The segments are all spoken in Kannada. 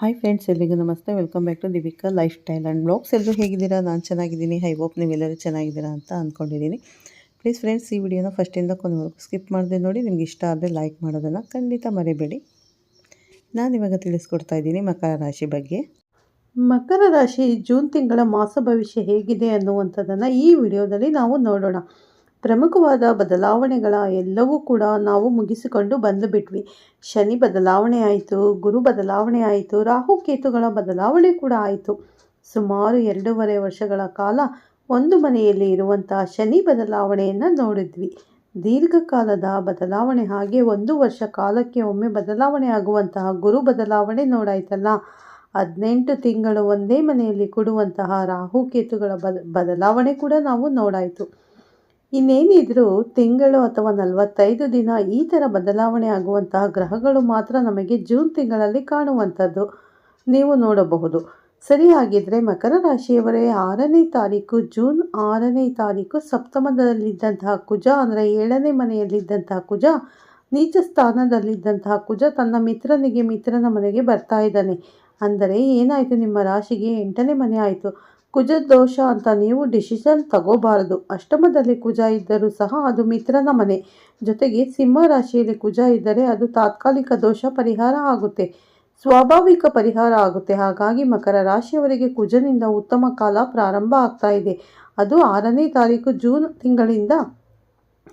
ಹಾಯ್ ಫ್ರೆಂಡ್ಸ್ ಎಲ್ರಿಗೂ ನಮಸ್ತೆ. Welcome back to Divika lifestyle and blogs ಎಲ್ಲರೂ ಹೇಗಿದ್ದೀರಾ? ನಾನು ಚೆನ್ನಾಗಿದ್ದೀನಿ. ಹೈ ಹೋಪ್ ನೀವೆಲ್ಲರೂ ಚೆನ್ನಾಗಿದ್ದೀರಾ ಅಂತ ಅಂದ್ಕೊಂಡಿದ್ದೀನಿ ಪ್ಲೀಸ್ ಫ್ರೆಂಡ್ಸ್ ಈ ವಿಡಿಯೋನ ಫಸ್ಟಿಂದ ಕೊನೆವರೆಗೂ ಸ್ಕಿಪ್ ಮಾಡದೆ ನೋಡಿ. ನಿಮ್ಗೆ ಇಷ್ಟ ಆದರೆ ಲೈಕ್ ಮಾಡೋದನ್ನು ಖಂಡಿತ ಮರಿಬೇಡಿ. ನಾನು ಇವಾಗ ತಿಳಿಸ್ಕೊಡ್ತಾ ಇದ್ದೀನಿ ಮಕರ ರಾಶಿ ಬಗ್ಗೆ. ಮಕರ ರಾಶಿ ಜೂನ್ ತಿಂಗಳ ಮಾಸ ಭವಿಷ್ಯ ಹೇಗಿದೆ ಅನ್ನುವಂಥದ್ದನ್ನು ಈ ವಿಡಿಯೋದಲ್ಲಿ ನಾವು ನೋಡೋಣ. ಪ್ರಮುಖವಾದ ಬದಲಾವಣೆಗಳ ಎಲ್ಲವೂ ಕೂಡ ನಾವು ಮುಗಿಸಿಕೊಂಡು ಬಂದು ಬಿಟ್ವಿ. ಶನಿ ಬದಲಾವಣೆ ಆಯಿತು, ಗುರು ಬದಲಾವಣೆ ಆಯಿತು, ರಾಹು ಕೇತುಗಳ ಬದಲಾವಣೆ ಕೂಡ ಆಯಿತು. ಸುಮಾರು ಎರಡೂವರೆ ವರ್ಷಗಳ ಕಾಲ ಒಂದು ಮನೆಯಲ್ಲಿ ಇರುವಂಥ ಶನಿ ಬದಲಾವಣೆಯನ್ನು ನೋಡಿದ್ವಿ. ದೀರ್ಘಕಾಲದ ಬದಲಾವಣೆ ಹಾಗೆ ಒಂದು ವರ್ಷ ಕಾಲಕ್ಕೆ ಒಮ್ಮೆ ಬದಲಾವಣೆ ಆಗುವಂತಹ ಗುರು ಬದಲಾವಣೆ ನೋಡಾಯ್ತಲ್ಲ. ಹದಿನೆಂಟು ತಿಂಗಳು ಒಂದೇ ಮನೆಯಲ್ಲಿ ಕೊಡುವಂತಹ ರಾಹುಕೇತುಗಳ ಬದ, ಬದಲಾವಣೆ ಕೂಡ ನಾವು ನೋಡಾಯಿತು. ಇನ್ನೇನಿದ್ರೂ ತಿಂಗಳು ಅಥವಾ ನಲವತ್ತೈದು ದಿನ ಈ ಥರ ಬದಲಾವಣೆ ಆಗುವಂತಹ ಗ್ರಹಗಳು ಮಾತ್ರ ನಮಗೆ ಜೂನ್ ತಿಂಗಳಲ್ಲಿ ಕಾಣುವಂಥದ್ದು. ನೀವು ನೋಡಬಹುದು. ಸರಿಯಾಗಿದ್ದರೆ ಮಕರ ರಾಶಿಯವರೇ ಆರನೇ ತಾರೀಕು, ಜೂನ್ ಆರನೇ ತಾರೀಕು, ಸಪ್ತಮದಲ್ಲಿದ್ದಂತಹ ಕುಜ ಅಂದರೆ ಏಳನೇ ಮನೆಯಲ್ಲಿದ್ದಂತಹ ಕುಜ, ನೀಚ ಸ್ಥಾನದಲ್ಲಿದ್ದಂತಹ ಕುಜ ತನ್ನ ಮಿತ್ರನಿಗೆ, ಮಿತ್ರನ ಮನೆಗೆ ಬರ್ತಾ ಇದ್ದಾನೆ. ಅಂದರೆ ಏನಾಯಿತು ನಿಮ್ಮ ರಾಶಿಗೆ? ಎಂಟನೇ ಮನೆ ಆಯಿತು. ಕುಜ ದೋಷ ಅಂತ ನೀವು ಡಿಸಿಷನ್ ತಗೋಬಾರದು. ಅಷ್ಟಮದಲ್ಲಿ ಕುಜ ಇದ್ದರೂ ಸಹ ಅದು ಮಿತ್ರನ ಮನೆ. ಜೊತೆಗೆ ಸಿಂಹ ರಾಶಿಯಲ್ಲಿ ಕುಜ ಇದ್ದರೆ ಅದು ತಾತ್ಕಾಲಿಕ ದೋಷ ಪರಿಹಾರ ಆಗುತ್ತೆ. ಸ್ವಾಭಾವಿಕ ಪರಿಹಾರ ಆಗುತ್ತೆ. ಹಾಗಾಗಿ ಮಕರ ರಾಶಿಯವರಿಗೆ ಕುಜನಿಂದ ಉತ್ತಮ ಕಾಲ ಪ್ರಾರಂಭ ಆಗ್ತಾ ಇದೆ. ಅದು ಆರನೇ ತಾರೀಕು ಜೂನ್ ತಿಂಗಳಿಂದ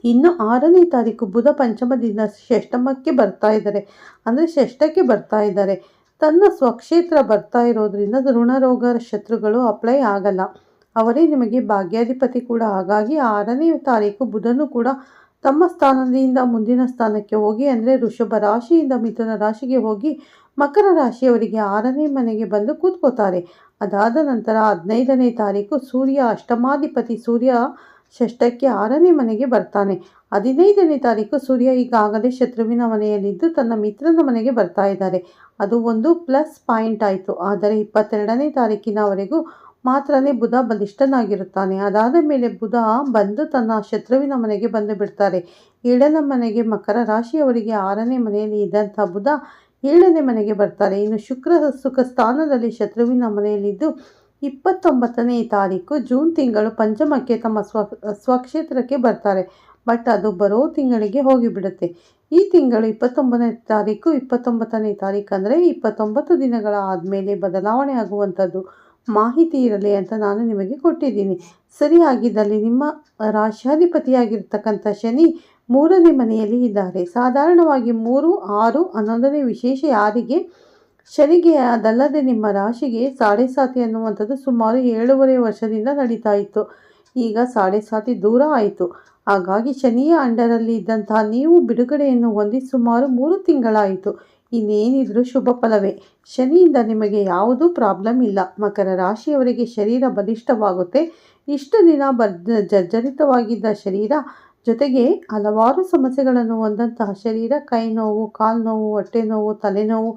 ಇನ್ನು ಆರನೇ ತಾರೀಕು ಬುಧ ಪಂಚಮದಿಂದ ಷಷ್ಟಮಕ್ಕೆ ಬರ್ತಾ ಇದ್ದಾರೆ. ಅಂದರೆ ಷಷ್ಠಕ್ಕೆ ಬರ್ತಾ ಇದ್ದಾರೆ. ತನ್ನ ಸ್ವಕ್ಷೇತ್ರ ಬರ್ತಾ ಇರೋದ್ರಿಂದ ಋಣರೋಗ ಶತ್ರುಗಳು ಅಪ್ಲೈ ಆಗಲ್ಲ. ಅವರೇ ನಿಮಗೆ ಭಾಗ್ಯಾಧಿಪತಿ ಕೂಡ. ಹಾಗಾಗಿ ಆರನೇ ತಾರೀಕು ಬುಧನು ಕೂಡ ತಮ್ಮ ಸ್ಥಾನದಿಂದ ಮುಂದಿನ ಸ್ಥಾನಕ್ಕೆ ಹೋಗಿ, ಅಂದರೆ ಋಷಭ ರಾಶಿಯಿಂದ ಮಿಥುನ ರಾಶಿಗೆ ಹೋಗಿ ಮಕರ ರಾಶಿಯವರಿಗೆ ಆರನೇ ಮನೆಗೆ ಬಂದು ಕೂತ್ಕೋತಾರೆ. ಅದಾದ ನಂತರ ಹದಿನೈದನೇ ತಾರೀಕು ಸೂರ್ಯ ಅಷ್ಟಮಾಧಿಪತಿ ಸೂರ್ಯ ಷಷ್ಠಕ್ಕೆ ಆರನೇ ಮನೆಗೆ ಬರ್ತಾನೆ. ಹದಿನೈದನೇ ತಾರೀಕು ಸೂರ್ಯ ಈಗಾಗಲೇ ಶತ್ರುವಿನ ಮನೆಯಲ್ಲಿದ್ದು ತನ್ನ ಮಿತ್ರನ ಮನೆಗೆ ಬರ್ತಾ ಇದ್ದಾರೆ. ಅದು ಒಂದು ಪ್ಲಸ್ ಪಾಯಿಂಟ್ ಆಯಿತು. ಆದರೆ ಇಪ್ಪತ್ತೆರಡನೇ ತಾರೀಕಿನವರೆಗೂ ಮಾತ್ರನೇ ಬುಧ ಬಲಿಷ್ಠನಾಗಿರುತ್ತಾನೆ. ಅದಾದ ಮೇಲೆ ಬುಧ ಬಂದು ತನ್ನ ಶತ್ರುವಿನ ಮನೆಗೆ ಬಂದು ಬಿಡ್ತಾರೆ. ಏಳನ ಮನೆಗೆ ಮಕರ ರಾಶಿಯವರಿಗೆ ಆರನೇ ಮನೆಯಲ್ಲಿ ಇದ್ದಂಥ ಬುಧ ಏಳನೇ ಮನೆಗೆ ಬರ್ತಾರೆ. ಇನ್ನು ಶುಕ್ರ ಸುಖ ಸ್ಥಾನದಲ್ಲಿ ಶತ್ರುವಿನ ಮನೆಯಲ್ಲಿದ್ದು ಇಪ್ಪತ್ತೊಂಬತ್ತನೇ ತಾರೀಕು ಜೂನ್ ತಿಂಗಳು ಪಂಚಮಕ್ಕೆ ತಮ್ಮ ಸ್ವ ಸ್ವಕ್ಷೇತ್ರಕ್ಕೆ ಬರ್ತಾರೆ. ಬಟ್ ಅದು ಬರೋ ತಿಂಗಳಿಗೆ ಹೋಗಿಬಿಡುತ್ತೆ. ಈ ತಿಂಗಳು ಇಪ್ಪತ್ತೊಂಬತ್ತನೇ ತಾರೀಕು ಇಪ್ಪತ್ತೊಂಬತ್ತನೇ ತಾರೀಕು ಅಂದರೆ ಇಪ್ಪತ್ತೊಂಬತ್ತು ದಿನಗಳ ಆದಮೇಲೆ ಬದಲಾವಣೆ ಆಗುವಂಥದ್ದು ಮಾಹಿತಿ ಇರಲಿ ಅಂತ ನಾನು ನಿಮಗೆ ಕೊಟ್ಟಿದ್ದೀನಿ. ಸರಿಯಾಗಿದ್ದಲ್ಲಿ ನಿಮ್ಮ ರಾಶಾಧಿಪತಿಯಾಗಿರ್ತಕ್ಕಂಥ ಶನಿ ಮೂರನೇ ಮನೆಯಲ್ಲಿ ಇದ್ದಾರೆ. ಸಾಧಾರಣವಾಗಿ ಮೂರು, ಆರು, ಹನ್ನೊಂದನೇ ವಿಶೇಷ ಯಾರಿಗೆ? ಶನಿಗೆ ಅದಲ್ಲದೆ ನಿಮ್ಮ ರಾಶಿಗೆ ಸಾಡೆ ಸಾತಿ ಅನ್ನುವಂಥದ್ದು ಸುಮಾರು ಏಳೂವರೆ ವರ್ಷದಿಂದ ನಡೀತಾ ಇತ್ತು. ಈಗ ಸಾಡೆ ಸಾತಿ ದೂರ ಆಯಿತು. ಹಾಗಾಗಿ ಶನಿಯ ಅಂಡರಲ್ಲಿ ಇದ್ದಂತಹ ನೀವು ಬಿಡುಗಡೆಯನ್ನು ಹೊಂದಿ ಸುಮಾರು ಮೂರು ತಿಂಗಳಾಯಿತು. ಇನ್ನೇನಿದ್ರೂ ಶುಭ ಫಲವೇ. ಶನಿಯಿಂದ ನಿಮಗೆ ಯಾವುದೂ ಪ್ರಾಬ್ಲಮ್ ಇಲ್ಲ. ಮಕರ ರಾಶಿಯವರಿಗೆ ಶರೀರ ಬಲಿಷ್ಠವಾಗುತ್ತೆ. ಇಷ್ಟು ದಿನ ಬರ್ ಜರ್ಜರಿತವಾಗಿದ್ದ ಶರೀರ ಜೊತೆಗೆ ಹಲವಾರು ಸಮಸ್ಯೆಗಳನ್ನು ಹೊಂದಂತಹ ಶರೀರ ಕೈ ನೋವು ಕಾಲು ನೋವು ಹೊಟ್ಟೆ ನೋವು ತಲೆನೋವು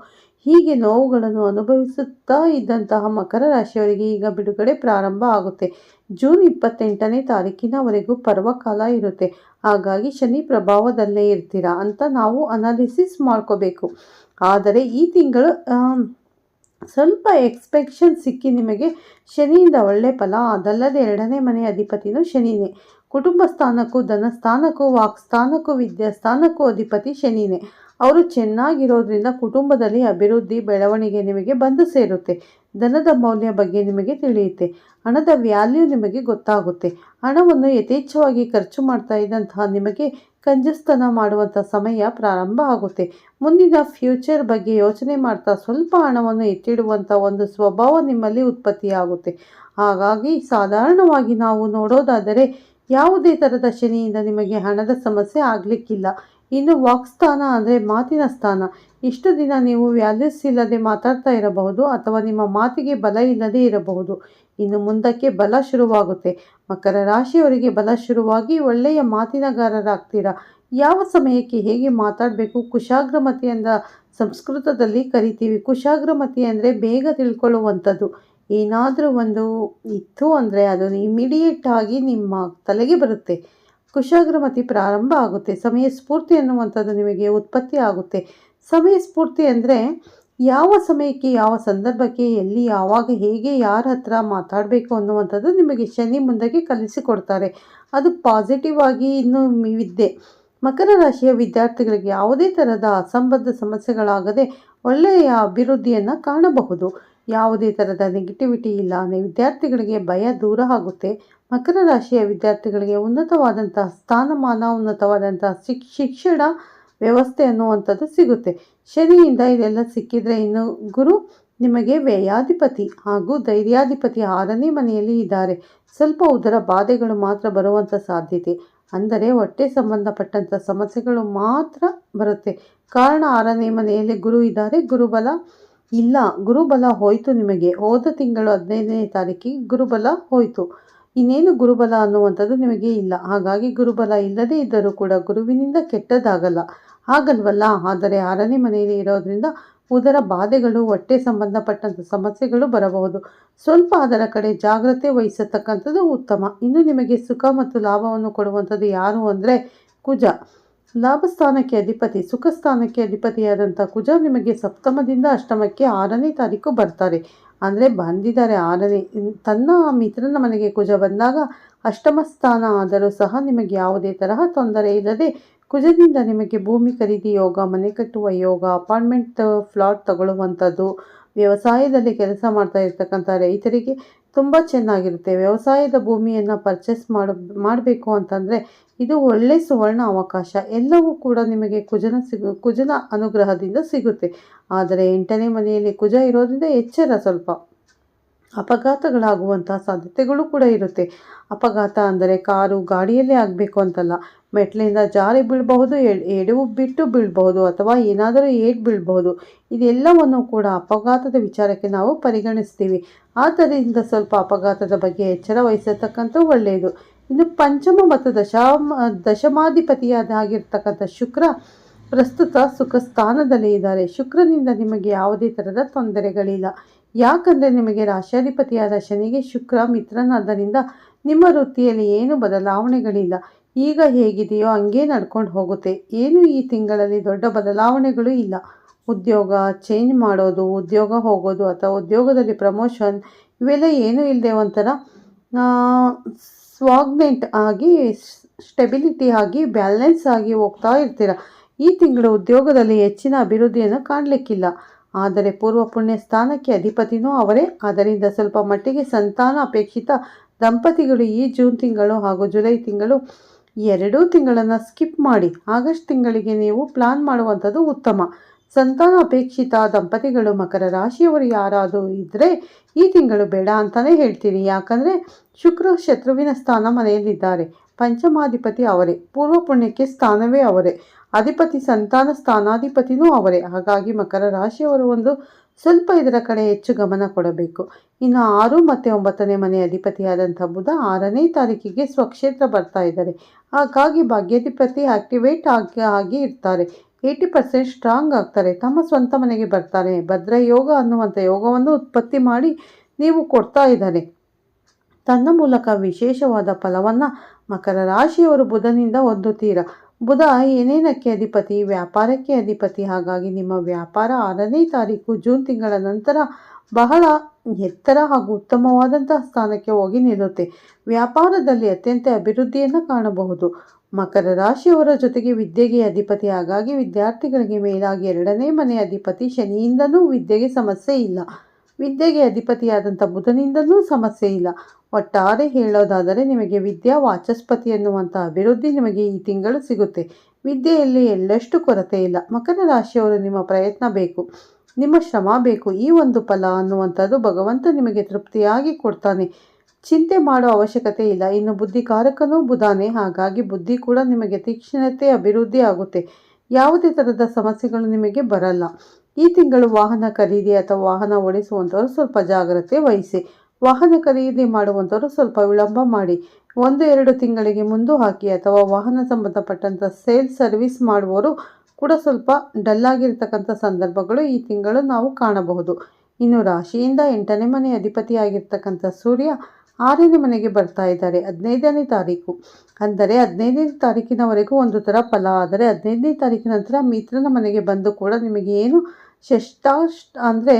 ಹೀಗೆ ನೋವುಗಳನ್ನು ಅನುಭವಿಸುತ್ತಾ ಇದ್ದಂತಹ ಮಕರ ರಾಶಿಯವರಿಗೆ ಈಗ ಬಿಡುಗಡೆ ಪ್ರಾರಂಭ ಆಗುತ್ತೆ. ಜೂನ್ ಇಪ್ಪತ್ತೆಂಟನೇ ತಾರೀಕಿನವರೆಗೂ ಪರ್ವಕಾಲ ಇರುತ್ತೆ. ಹಾಗಾಗಿ ಶನಿ ಪ್ರಭಾವದಲ್ಲೇ ಇರ್ತೀರಾ ಅಂತ ನಾವು ಅನಾಲಿಸಿಸ್ ಮಾಡ್ಕೋಬೇಕು. ಆದರೆ ಈ ತಿಂಗಳು ಸ್ವಲ್ಪ ಎಕ್ಸ್ಪೆಕ್ಷನ್ ಸಿಕ್ಕಿ ನಿಮಗೆ ಶನಿಯಿಂದ ಒಳ್ಳೆ ಫಲ. ಅದಲ್ಲದೆ ಎರಡನೇ ಮನೆ ಅಧಿಪತಿನೂ ಶನಿನೇ. ಕುಟುಂಬ ಸ್ಥಾನಕ್ಕೂ ಧನಸ್ಥಾನಕ್ಕೂ ವಾಕ್ಸ್ಥಾನಕ್ಕೂ ವಿದ್ಯಾಸ್ಥಾನಕ್ಕೂ ಅಧಿಪತಿ ಶನಿನೇ. ಅವರು ಚೆನ್ನಾಗಿರೋದ್ರಿಂದ ಕುಟುಂಬದಲ್ಲಿ ಅಭಿವೃದ್ಧಿ ಬೆಳವಣಿಗೆ ನಿಮಗೆ ಬಂದು ಸೇರುತ್ತೆ. ಧನದ ಮೌಲ್ಯ ಬಗ್ಗೆ ನಿಮಗೆ ತಿಳಿಯುತ್ತೆ. ಹಣದ ವ್ಯಾಲ್ಯೂ ನಿಮಗೆ ಗೊತ್ತಾಗುತ್ತೆ. ಹಣವನ್ನು ಯಥೇಚ್ಛವಾಗಿ ಖರ್ಚು ಮಾಡ್ತಾ ಇದ್ದಂತಹ ನಿಮಗೆ ಕಂಜಸ್ತನ ಮಾಡುವಂಥ ಸಮಯ ಪ್ರಾರಂಭ ಆಗುತ್ತೆ. ಮುಂದಿನ ಫ್ಯೂಚರ್ ಬಗ್ಗೆ ಯೋಚನೆ ಮಾಡ್ತಾ ಸ್ವಲ್ಪ ಹಣವನ್ನು ಎತ್ತಿಡುವಂಥ ಒಂದು ಸ್ವಭಾವ ನಿಮ್ಮಲ್ಲಿ ಉತ್ಪತ್ತಿಯಾಗುತ್ತೆ. ಹಾಗಾಗಿ ಸಾಧಾರಣವಾಗಿ ನಾವು ನೋಡೋದಾದರೆ ಯಾವುದೇ ಥರದ ಶನಿಯಿಂದ ನಿಮಗೆ ಹಣದ ಸಮಸ್ಯೆ ಆಗಲಿಕ್ಕಿಲ್ಲ. ಇನ್ನು ವಾಕ್ಸ್ಥಾನ ಅಂದರೆ ಮಾತಿನ ಸ್ಥಾನ. ಇಷ್ಟು ದಿನ ನೀವು ವ್ಯಾಲ್ಯೂಸ್ ಇಲ್ಲದೆ ಮಾತಾಡ್ತಾ ಇರಬಹುದು ಅಥವಾ ನಿಮ್ಮ ಮಾತಿಗೆ ಬಲ ಇಲ್ಲದೆ ಇರಬಹುದು. ಇನ್ನು ಮುಂದಕ್ಕೆ ಬಲ ಶುರುವಾಗುತ್ತೆ. ಮಕರ ರಾಶಿಯವರಿಗೆ ಬಲ ಶುರುವಾಗಿ ಒಳ್ಳೆಯ ಮಾತಿನಗಾರರಾಗ್ತೀರಾ? ಯಾವ ಸಮಯಕ್ಕೆ ಹೇಗೆ ಮಾತಾಡಬೇಕು? ಕುಶಾಗ್ರಮತಿ ಅಂದ ಸಂಸ್ಕೃತದಲ್ಲಿ ಕರಿತೀವಿ. ಕುಶಾಗ್ರಮತಿ ಅಂದರೆ ಬೇಗ ತಿಳ್ಕೊಳ್ಳುವಂಥದ್ದು. ಏನಾದರೂ ಒಂದು ಇತ್ತು ಅಂದರೆ ಅದನ್ನು ಇಮಿಡಿಯೇಟ್ ಆಗಿ ನಿಮ್ಮ ತಲೆಗೆ ಬರುತ್ತೆ. ಕುಶಾಗ್ರಮತಿ ಪ್ರಾರಂಭ ಆಗುತ್ತೆ. ಸಮಯ ಸ್ಫೂರ್ತಿ ಅನ್ನುವಂಥದ್ದು ನಿಮಗೆ ಉತ್ಪತ್ತಿ ಆಗುತ್ತೆ. ಸಮಯ ಸ್ಫೂರ್ತಿ ಅಂದರೆ ಯಾವ ಸಮಯಕ್ಕೆ, ಯಾವ ಸಂದರ್ಭಕ್ಕೆ, ಎಲ್ಲಿ, ಯಾವಾಗ, ಹೇಗೆ, ಯಾರ ಹತ್ರ ಮಾತಾಡಬೇಕು ಅನ್ನುವಂಥದ್ದು ನಿಮಗೆ ಶನಿ ಮುಂದಕ್ಕೆ ಕಲಿಸಿಕೊಡ್ತಾರೆ. ಅದು ಪಾಸಿಟಿವ್ ಆಗಿ ಇನ್ನು ವಿದ್ಯೆ ಮಕರ ರಾಶಿಯ ವಿದ್ಯಾರ್ಥಿಗಳಿಗೆ ಯಾವುದೇ ಥರದ ಅಸಂಬದ್ಧ ಸಮಸ್ಯೆಗಳಾಗದೆ ಒಳ್ಳೆಯ ಅಭಿವೃದ್ಧಿಯನ್ನು ಕಾಣಬಹುದು. ಯಾವುದೇ ಥರದ ನೆಗೆಟಿವಿಟಿ ಇಲ್ಲ. ವಿದ್ಯಾರ್ಥಿಗಳಿಗೆ ಭಯ ದೂರ ಆಗುತ್ತೆ. ಮಕರ ರಾಶಿಯ ವಿದ್ಯಾರ್ಥಿಗಳಿಗೆ ಉನ್ನತವಾದಂತಹ ಸ್ಥಾನಮಾನ, ಉನ್ನತವಾದಂತಹ ಶಿಕ್, ಶಿಕ್ಷಣ ವ್ಯವಸ್ಥೆ ಅನ್ನುವಂಥದ್ದು ಸಿಗುತ್ತೆ. ಶನಿಯಿಂದ ಇದೆಲ್ಲ ಸಿಕ್ಕಿದ್ರೆ ಇನ್ನು ಗುರು ನಿಮಗೆ ವ್ಯಯಾಧಿಪತಿ ಹಾಗೂ ಧೈರ್ಯಾಧಿಪತಿ ಆರನೇ ಮನೆಯಲ್ಲಿ ಇದ್ದಾರೆ. ಸ್ವಲ್ಪ ಉದರ ಬಾಧೆಗಳು ಮಾತ್ರ ಬರುವಂಥ ಸಾಧ್ಯತೆ. ಅಂದರೆ ಹೊಟ್ಟೆ ಸಂಬಂಧಪಟ್ಟಂಥ ಸಮಸ್ಯೆಗಳು ಮಾತ್ರ ಬರುತ್ತೆ. ಕಾರಣ ಆರನೇ ಮನೆಯಲ್ಲಿ ಗುರು ಇದ್ದಾರೆ. ಗುರುಬಲ ಇಲ್ಲ. ಗುರುಬಲ ಹೋಯಿತು ನಿಮಗೆ. ಹೋದ ತಿಂಗಳು ಹದಿನೈದನೇ ತಾರೀಕಿಗೆ ಗುರುಬಲ ಹೋಯಿತು. ಇನ್ನೇನು ಗುರುಬಲ ಅನ್ನುವಂಥದ್ದು ನಿಮಗೆ ಇಲ್ಲ. ಹಾಗಾಗಿ ಗುರುಬಲ ಇಲ್ಲದೇ ಇದ್ದರೂ ಕೂಡ ಗುರುವಿನಿಂದ ಕೆಟ್ಟದಾಗಲ್ಲ ಹಾಗಲ್ವಲ್ಲ? ಆದರೆ ಆರನೇ ಮನೆಯಲ್ಲಿ ಇರೋದ್ರಿಂದ ಉದರ ಬಾಧೆಗಳು, ಹೊಟ್ಟೆ ಸಂಬಂಧಪಟ್ಟಂಥ ಸಮಸ್ಯೆಗಳು ಬರಬಹುದು. ಸ್ವಲ್ಪ ಅದರ ಕಡೆ ಜಾಗ್ರತೆ ವಹಿಸತಕ್ಕಂಥದ್ದು ಉತ್ತಮ. ಇನ್ನು ನಿಮಗೆ ಸುಖ ಮತ್ತು ಲಾಭವನ್ನು ಕೊಡುವಂಥದ್ದು ಯಾರು ಅಂದರೆ ಕುಜ. ಲಾಭಸ್ಥಾನಕ್ಕೆ ಅಧಿಪತಿ ಸುಖ ಸ್ಥಾನಕ್ಕೆ ಅಧಿಪತಿಯಾದಂಥ ಕುಜ ನಿಮಗೆ ಸಪ್ತಮದಿಂದ ಅಷ್ಟಮಕ್ಕೆ ಆರನೇ ತಾರೀಕು ಬರ್ತಾರೆ. ಅಂದರೆ ಬಂದಿದ್ದಾರೆ ಆರನೇ. ತನ್ನ ಮಿತ್ರನ ಮನೆಗೆ ಕುಜ ಬಂದಾಗ ಅಷ್ಟಮ ಸ್ಥಾನ ಆದರೂ ಸಹ ನಿಮಗೆ ಯಾವುದೇ ತರಹ ತೊಂದರೆ ಇಲ್ಲದೆ ಕುಜದಿಂದ ನಿಮಗೆ ಭೂಮಿ ಖರೀದಿ ಯೋಗ, ಮನೆ ಕಟ್ಟುವ ಯೋಗ, ಅಪಾರ್ಟ್ಮೆಂಟ್ ಫ್ಲಾಟ್ ತಗೊಳ್ಳುವಂಥದ್ದು, ವ್ಯವಸಾಯದಲ್ಲಿ ಕೆಲಸ ಮಾಡ್ತಾ ಇರ್ತಕ್ಕಂಥ ರೈತರಿಗೆ ತುಂಬ ಚೆನ್ನಾಗಿರುತ್ತೆ. ವ್ಯವಸಾಯದ ಭೂಮಿಯನ್ನು ಪರ್ಚೇಸ್ ಮಾಡ, ಮಾಡಬೇಕು ಅಂತಂದರೆ ಇದು ಒಳ್ಳೆ ಸುವರ್ಣ ಅವಕಾಶ. ಎಲ್ಲವೂ ಕೂಡ ನಿಮಗೆ ಕುಜನ ಸಿಗು, ಕುಜನ ಅನುಗ್ರಹದಿಂದ ಸಿಗುತ್ತೆ. ಆದರೆ ಎಂಟನೇ ಮನೆಯಲ್ಲಿ ಕುಜ ಇರೋದ್ರಿಂದ ಎಚ್ಚರ ಸ್ವಲ್ಪ. ಅಪಘಾತಗಳಾಗುವಂತಹ ಸಾಧ್ಯತೆಗಳು ಕೂಡ ಇರುತ್ತೆ. ಅಪಘಾತ ಅಂದರೆ ಕಾರು ಗಾಡಿಯಲ್ಲೇ ಆಗಬೇಕು ಅಂತಲ್ಲ. ಮೆಟ್ಲಿಂದ ಜಾರಿ ಬೀಳಬಹುದು ಎಡವು ಬಿಟ್ಟು ಬೀಳಬಹುದು ಅಥವಾ ಏನಾದರೂ ಏಟ್ ಬೀಳಬಹುದು. ಇದೆಲ್ಲವನ್ನು ಕೂಡ ಅಪಘಾತದ ವಿಚಾರಕ್ಕೆ ನಾವು ಪರಿಗಣಿಸ್ತೀವಿ. ಆದ್ದರಿಂದ ಸ್ವಲ್ಪ ಅಪಘಾತದ ಬಗ್ಗೆ ಎಚ್ಚರ ವಹಿಸತಕ್ಕಂಥ ಒಳ್ಳೆಯದು. ಇನ್ನು ಪಂಚಮ ಮತ್ತು ದಶಮ ದಶಮಾಧಿಪತಿಯಾದಾಗಿರ್ತಕ್ಕಂಥ ಶುಕ್ರ ಪ್ರಸ್ತುತ ಸುಖ ಸ್ಥಾನದಲ್ಲಿ ಇದ್ದಾರೆ. ಶುಕ್ರನಿಂದ ನಿಮಗೆ ಯಾವುದೇ ಥರದ ತೊಂದರೆಗಳಿಲ್ಲ. ಯಾಕಂದರೆ ನಿಮಗೆ ರಾಶ್ಯಾಧಿಪತಿಯಾದ ಶನಿಗೆ ಶುಕ್ರ, ಮಿತ್ರನಾದ್ದರಿಂದ ನಿಮ್ಮ ವೃತ್ತಿಯಲ್ಲಿ ಏನು ಬದಲಾವಣೆಗಳಿಲ್ಲ. ಈಗ ಹೇಗಿದೆಯೋ ಹಂಗೆ ನಡ್ಕೊಂಡು ಹೋಗುತ್ತೆ. ಏನು ಈ ತಿಂಗಳಲ್ಲಿ ದೊಡ್ಡ ಬದಲಾವಣೆಗಳು ಇಲ್ಲ. ಉದ್ಯೋಗ ಚೇಂಜ್ ಮಾಡೋದು, ಉದ್ಯೋಗ ಹೋಗೋದು ಅಥವಾ ಉದ್ಯೋಗದಲ್ಲಿ ಪ್ರಮೋಷನ್ ಇವೆಲ್ಲ ಏನೂ ಇಲ್ಲದೆ ಒಂಥರ ಸ್ವಾಗ್ನೆಂಟ್ ಆಗಿ ಸ್ಟೆಬಿಲಿಟಿ ಆಗಿ ಬ್ಯಾಲೆನ್ಸ್ ಆಗಿ ಹೋಗ್ತಾ ಇರ್ತೀರ. ಈ ತಿಂಗಳು ಉದ್ಯೋಗದಲ್ಲಿ ಹೆಚ್ಚಿನ ಅಭಿವೃದ್ಧಿಯನ್ನು ಕಾಣಲಿಕ್ಕಿಲ್ಲ. ಆದರೆ ಪೂರ್ವ ಪುಣ್ಯ ಸ್ಥಾನಕ್ಕೆ ಅಧಿಪತಿನೂ ಅವರೇ. ಆದ್ದರಿಂದ ಸ್ವಲ್ಪ ಮಟ್ಟಿಗೆ ಸಂತಾನ ಅಪೇಕ್ಷಿತ ದಂಪತಿಗಳು ಈ ಜೂನ್ ತಿಂಗಳು ಹಾಗೂ ಜುಲೈ ತಿಂಗಳು ಎರಡೂ ತಿಂಗಳನ್ನು ಸ್ಕಿಪ್ ಮಾಡಿ ಆಗಸ್ಟ್ ತಿಂಗಳಿಗೆ ನೀವು ಪ್ಲಾನ್ ಮಾಡುವಂಥದ್ದು ಉತ್ತಮ. ಸಂತಾನ ಅಪೇಕ್ಷಿತ ದಂಪತಿಗಳು ಮಕರ ರಾಶಿಯವರು ಯಾರಾದರೂ ಇದ್ದರೆ ಈ ತಿಂಗಳು ಬೇಡ ಅಂತಲೇ ಹೇಳ್ತೀನಿ. ಯಾಕಂದರೆ ಶುಕ್ರ ಶತ್ರುವಿನ ಸ್ಥಾನ ಮನೆಯಲ್ಲಿದ್ದಾರೆ. ಪಂಚಮಾಧಿಪತಿ ಅವರೇ, ಪೂರ್ವ ಪುಣ್ಯಕ್ಕೆ ಸ್ಥಾನವೇ ಅವರೇ. ಅಧಿಪತಿ, ಸಂತಾನ, ಸ್ಥಾನಾಧಿಪತಿನೂ ಅವರೇ. ಹಾಗಾಗಿ ಮಕರ ರಾಶಿಯವರು ಒಂದು ಸ್ವಲ್ಪ ಇದರ ಕಡೆ ಹೆಚ್ಚು ಗಮನ ಕೊಡಬೇಕು. ಇನ್ನು ಆರು ಮತ್ತು ಒಂಬತ್ತನೇ ಮನೆ ಅಧಿಪತಿಯಾದಂಥ ಬುಧ ಆರನೇ ತಾರೀಕಿಗೆ ಸ್ವಕ್ಷೇತ್ರ ಬರ್ತಾ ಇದ್ದಾರೆ. ಹಾಗಾಗಿ ಭಾಗ್ಯಾಧಿಪತಿ ಆಕ್ಟಿವೇಟ್ ಆಗಿ ಆಗಿ ಇರ್ತಾರೆ. ಏಯ್ಟಿ ಪರ್ಸೆಂಟ್ ಸ್ಟ್ರಾಂಗ್ ಆಗ್ತಾರೆ. ತಮ್ಮ ಸ್ವಂತ ಮನೆಗೆ ಬರ್ತಾರೆ. ಭದ್ರ ಯೋಗ ಅನ್ನುವಂಥ ಯೋಗವನ್ನು ಉತ್ಪತ್ತಿ ಮಾಡಿ ನೀವು ಕೊಡ್ತಾ ಇದ್ದಾರೆ. ತನ್ನ ಮೂಲಕ ವಿಶೇಷವಾದ ಫಲವನ್ನು ಮಕರ ರಾಶಿಯವರು ಬುಧನಿಂದ ಹೊಂದುತ್ತೀರ? ಬುಧ, ಏನೇನಕ್ಕೆ ಅಧಿಪತಿ? ವ್ಯಾಪಾರಕ್ಕೆ ಅಧಿಪತಿ. ಹಾಗಾಗಿ ನಿಮ್ಮ ವ್ಯಾಪಾರ ಆರನೇ ತಾರೀಕು ಜೂನ್ ತಿಂಗಳ ನಂತರ ಬಹಳ ಎತ್ತರ ಹಾಗೂ ಉತ್ತಮವಾದಂತಹ ಸ್ಥಾನಕ್ಕೆ ಹೋಗಿ ನಿಲ್ಲುತ್ತೆ. ವ್ಯಾಪಾರದಲ್ಲಿ ಅತ್ಯಂತ ಅಭಿವೃದ್ಧಿಯನ್ನು ಕಾಣಬಹುದು. ಮಕರ ರಾಶಿಯವರ ಜೊತೆಗೆ ವಿದ್ಯೆಗೆ ಅಧಿಪತಿ. ಹಾಗಾಗಿ ವಿದ್ಯಾರ್ಥಿಗಳಿಗೆ ಮೇಲಾಗಿ ಎರಡನೇ ಮನೆ ಅಧಿಪತಿ. ಶನಿಯಿಂದನೂ ವಿದ್ಯೆಗೆ ಸಮಸ್ಯೆ ಇಲ್ಲ. ವಿದ್ಯೆಗೆ ಅಧಿಪತಿಯಾದಂಥ ಬುಧನಿಂದಲೂ ಸಮಸ್ಯೆ ಇಲ್ಲ. ಒಟ್ಟಾರೆ ಹೇಳೋದಾದರೆ ನಿಮಗೆ ವಿದ್ಯಾ ವಾಚಸ್ಪತಿ ಎನ್ನುವಂಥ ಅಭಿವೃದ್ಧಿ ನಿಮಗೆ ಈ ತಿಂಗಳು ಸಿಗುತ್ತೆ. ವಿದ್ಯೆಯಲ್ಲಿ ಎಳ್ಳಷ್ಟು ಕೊರತೆ ಇಲ್ಲ. ಮಕರ ರಾಶಿಯವರು ನಿಮ್ಮ ಪ್ರಯತ್ನ ಬೇಕು. ನಿಮ್ಮ ಶ್ರಮ ಬೇಕು. ಈ ಒಂದು ಫಲ ಅನ್ನುವಂಥದ್ದು ಭಗವಂತ ನಿಮಗೆ ತೃಪ್ತಿಯಾಗಿ ಕೊಡ್ತಾನೆ. ಚಿಂತೆ ಮಾಡೋ ಅವಶ್ಯಕತೆ ಇಲ್ಲ. ಇನ್ನು ಬುದ್ಧಿಕಾರಕನೂ ಬುಧಾನೆ. ಹಾಗಾಗಿ ಬುದ್ಧಿ ಕೂಡ ನಿಮಗೆ ತೀಕ್ಷ್ಣತೆ, ಅಭಿವೃದ್ಧಿ ಆಗುತ್ತೆ. ಯಾವುದೇ ಥರದ ಸಮಸ್ಯೆಗಳು ನಿಮಗೆ ಬರಲ್ಲ. ಈ ತಿಂಗಳು ವಾಹನ ಖರೀದಿ ಅಥವಾ ವಾಹನ ಓಡಿಸುವಂಥವ್ರು ಸ್ವಲ್ಪ ಜಾಗ್ರತೆ ವಹಿಸಿ. ವಾಹನ ಖರೀದಿ ಮಾಡುವಂಥವರು ಸ್ವಲ್ಪ ವಿಳಂಬ ಮಾಡಿ ಒಂದು, ಎರಡು ತಿಂಗಳಿಗೆ ಮುಂದು ಹಾಕಿ ಅಥವಾ ವಾಹನ ಸಂಬಂಧಪಟ್ಟಂಥ ಸೇಲ್ ಸರ್ವಿಸ್ ಮಾಡುವವರು ಕೂಡ ಸ್ವಲ್ಪ ಡಲ್ಲಾಗಿರ್ತಕ್ಕಂಥ ಸಂದರ್ಭಗಳು ಈ ತಿಂಗಳು ನಾವು ಕಾಣಬಹುದು. ಇನ್ನು ರಾಶಿಯಿಂದ ಎಂಟನೇ ಮನೆ ಅಧಿಪತಿಯಾಗಿರ್ತಕ್ಕಂಥ ಸೂರ್ಯ ಆರನೇ ಮನೆಗೆ ಬರ್ತಾ ಇದ್ದಾರೆ, ಹದಿನೈದನೇ ತಾರೀಕು. ಅಂದರೆ ಹದಿನೈದನೇ ತಾರೀಕಿನವರೆಗೂ ಒಂದು ಥರ ಫಲ, ಆದರೆ ಹದಿನೈದನೇ ತಾರೀಕಿನ ನಂತರ ಮಿತ್ರನ ಮನೆಗೆ ಬಂದು ಕೂಡ ನಿಮಗೆ ಏನು ಷಷ್ಟಾಷ್ಟ ಅಂದರೆ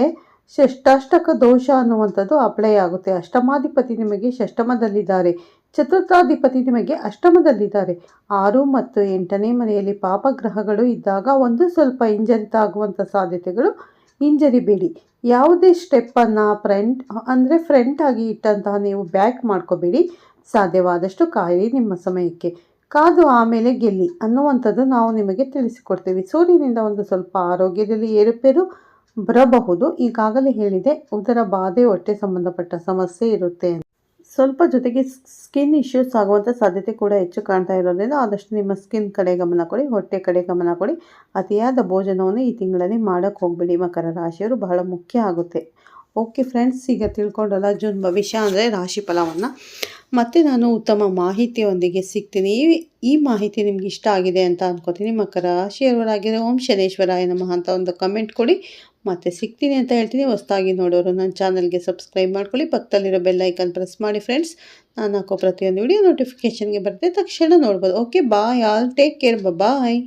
ಷಷ್ಟಾಷ್ಟಕ ದೋಷ ಅನ್ನುವಂಥದ್ದು ಅಪ್ಲೈ ಆಗುತ್ತೆ. ಅಷ್ಟಮಾಧಿಪತಿ ನಿಮಗೆ ಷಷ್ಟಮದಲ್ಲಿದ್ದಾರೆ ಚತುರ್ಥಾಧಿಪತಿ ನಿಮಗೆ ಅಷ್ಟಮದಲ್ಲಿದ್ದಾರೆ. ಆರು ಮತ್ತು ಎಂಟನೇ ಮನೆಯಲ್ಲಿ ಪಾಪಗ್ರಹಗಳು ಇದ್ದಾಗ ಒಂದು ಸ್ವಲ್ಪ ಹಿಂಜರಿತ ಆಗುವಂಥ ಸಾಧ್ಯತೆಗಳು. ಹಿಂಜರಿಬೇಡಿ ಯಾವುದೇ ಸ್ಟೆಪ್ಪನ್ನು ಫ್ರಂಟ್, ಅಂದರೆ ಫ್ರಂಟ್ ಆಗಿ ಇಟ್ಟಂತಹ ನೀವು ಬ್ಯಾಕ್ ಮಾಡ್ಕೋಬೇಡಿ. ಸಾಧ್ಯವಾದಷ್ಟು ಕಾಯಿರಿ ನಿಮ್ಮ ಸಮಯಕ್ಕೆ. ಕಾದು ಆಮೇಲೆ ಗೆಲ್ಲಿ ಅನ್ನುವಂಥದ್ದು ನಾವು ನಿಮಗೆ ತಿಳಿಸಿಕೊಡ್ತೀವಿ. ಸೂರ್ಯನಿಂದ ಒಂದು ಸ್ವಲ್ಪ ಆರೋಗ್ಯದಲ್ಲಿ ಏರುಪೇರು ಬರಬಹುದು. ಈಗಾಗಲೇ ಹೇಳಿದೆ, ಉದರ ಬಾಧೆ, ಹೊಟ್ಟೆ ಸಂಬಂಧಪಟ್ಟ ಸಮಸ್ಯೆ ಇರುತ್ತೆ ಸ್ವಲ್ಪ ಜೊತೆಗೆ ಸ್ಕಿನ್ ಇಶ್ಯೂಸ್ ಆಗುವಂಥ ಸಾಧ್ಯತೆ ಕೂಡ ಹೆಚ್ಚು ಕಾಣ್ತಾ ಇರೋದ್ರಿಂದ ಆದಷ್ಟು ನಿಮ್ಮ ಸ್ಕಿನ್ ಕಡೆ ಗಮನ ಕೊಡಿ, ಹೊಟ್ಟೆ ಕಡೆ ಗಮನ ಕೊಡಿ. ಅತಿಯಾದ ಭೋಜನವನ್ನು ಈ ತಿಂಗಳಲ್ಲಿ ಮಾಡೋಕ್ಕೆ ಹೋಗಬೇಡಿ. ಮಕರ ರಾಶಿಯವರು ಬಹಳ ಮುಖ್ಯ ಆಗುತ್ತೆ. ಓಕೆ ಫ್ರೆಂಡ್ಸ್, ಈಗ ತಿಳ್ಕೊಂಡಲ್ಲ ಜೂನ್ ಭವಿಷ್ಯ ಅಂದರೆ ರಾಶಿ ಫಲವನ್ನು. ಮತ್ತು ನಾನು ಉತ್ತಮ ಮಾಹಿತಿಯೊಂದಿಗೆ ಸಿಗ್ತೀನಿ. ಈ ಮಾಹಿತಿ ನಿಮ್ಗೆ ಇಷ್ಟ ಆಗಿದೆ ಅಂತ ಅಂದ್ಕೋತೀನಿ ಮಕರ ರಾಶಿಯವರಾಗಿರೋ ಓಂ ಶನೇಶ್ವರಾಯ ನಮಃ ಅಂತ ಒಂದು ಕಮೆಂಟ್ ಕೊಡಿ. ಮತ್ತೆ ಸಿಗ್ತೀನಿ ಅಂತ ಹೇಳ್ತೀನಿ. ಹೊಸ್ದಾಗಿ ನೋಡೋರು ನನ್ನ ಚಾನಲ್ಗೆ ಸಬ್ಸ್ಕ್ರೈಬ್ ಮಾಡ್ಕೊಳ್ಳಿ. ಪಕ್ಕದಲ್ಲಿರೋ ಬೆಲ್ ಐಕನ್ ಪ್ರೆಸ್ ಮಾಡಿ ಫ್ರೆಂಡ್ಸ್ ನಾನು ಹಾಕೋ ಪ್ರತಿಯೊಂದು ವಿಡಿಯೋ ನೋಟಿಫಿಕೇಷನ್ಗೆ ಬರುತ್ತೆ. ತಕ್ಷಣ ನೋಡ್ಬೋದು. Okay bye all take care bye